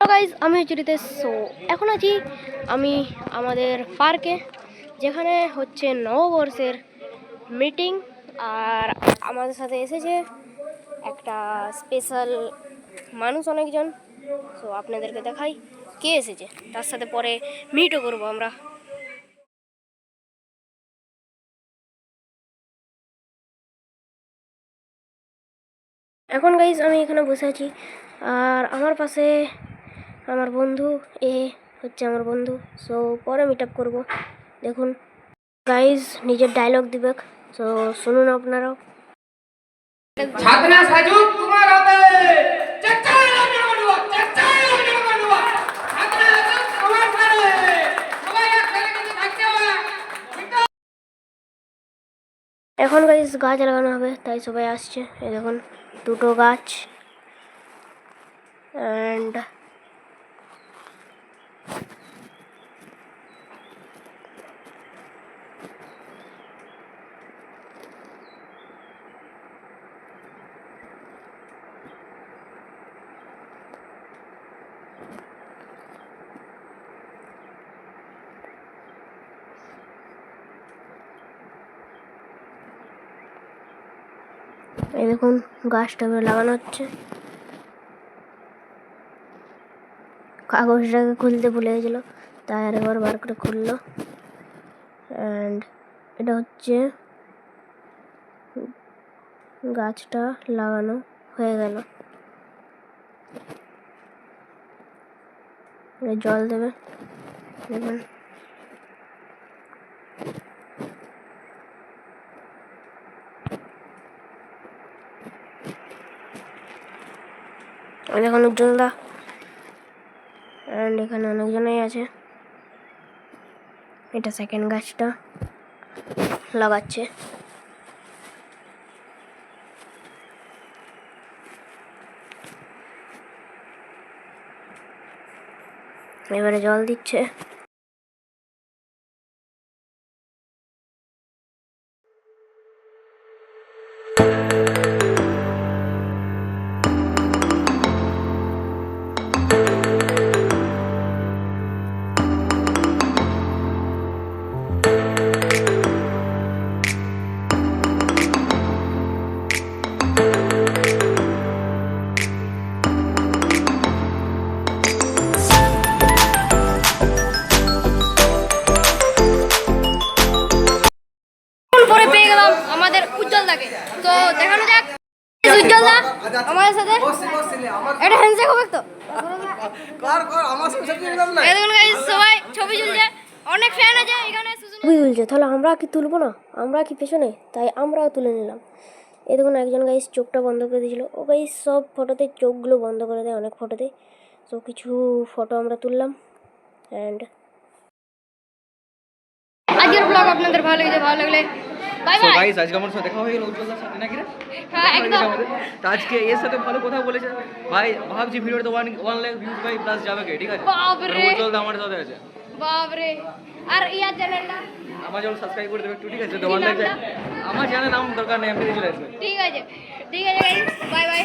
Guys আমি হচ্ছি Ritesh. So এখন আছি আমি আমাদের পার্কে, যেখানে হচ্ছে নববর্ষের মিটিং আর আমাদের সাথে এসেছে একটা স্পেশাল মানুষ অনেকজন। সো আপনাদেরকে দেখাই কে এসেছে, তার সাথে পরে মিটও করব আমরা। এখন গাইজ আমি এখানে বসে আছি, আর আমার পাশে আমার বন্ধু এ হচ্ছে আমার বন্ধু। সো পরে মিট আপ করব। দেখুন গাইজ নিজের ডায়লগ দিবে সো শুনুন আপনারাও। ছাত্রা সাজু তোমার হবে। এখন গাইজ গাছ লাগানো হবে তাই সবাই আসছে। এই দেখুন দুটো গাছ। অ্যান্ড এই দেখুন এবার লাগানো হচ্ছে। কাগজটাকে খুলতে ভুলে গেছিল, তাই আর এবার বার করে খুললো। অ্যান্ড এটা হচ্ছে গাছটা লাগানো হয়ে গেল। জল দেবে। দেখুন। এই অনেকজন দা। এখানে অনেকজনই আছে। এটা সেকেন্ড গাছটা। লাগাচ্ছে। এবারে জল দিচ্ছে। আমাদের উজ্জ্বল দাকে তো দেখানো যাক। উজ্জ্বল দা আমাদের সাথে। এটা হ্যান্ডশেক হবে তো? এই দেখুন guys, সবাই ছবি তুলছে। অনেক ফ্যান আছে এখানে ছবি তুলছে। তাহলে আমরা কি তুলবো না? আমরা কি পেছনে? তাই আমরাও তুলে নিলাম। এই দেখুন একজন গাইস চোখটা বন্ধ করে দিয়েছিল। ও গাইস সব ফটোতে চোখগুলো বন্ধ করে দেয় অনেক ফটোতে তো কিছু ফটো আমরা তুললাম অ্যান্ড আজকের ব্লগ আপনাদের ভালো লেগেছে ভালো লাগলে গাইস আজকে আমার সাথে দেখা হয়ে গেল উজ্জ্বলদার সাথে নাকি হ্যাঁ একদম। তো আজকে এর সাথে ভালো কথা বলেছে। ভাই ভাবছি ভিডিওতে ওয়ান ওয়ান লাখ ভিউজ ভাই প্লাস যাবে কে ঠিক আছে? উজ্জ্বলদা আমার সাথে আছে। বাপরে। আর চ্যানেলটা আমার সাবস্ক্রাইব করে দেবে একটু ঠিক আছে? তো ওয়ান লাখ আমার চ্যানেল নাম দরকার নেই দিয়ে চলে আসবে। ঠিক আছে। ঠিক আছে বাই বাই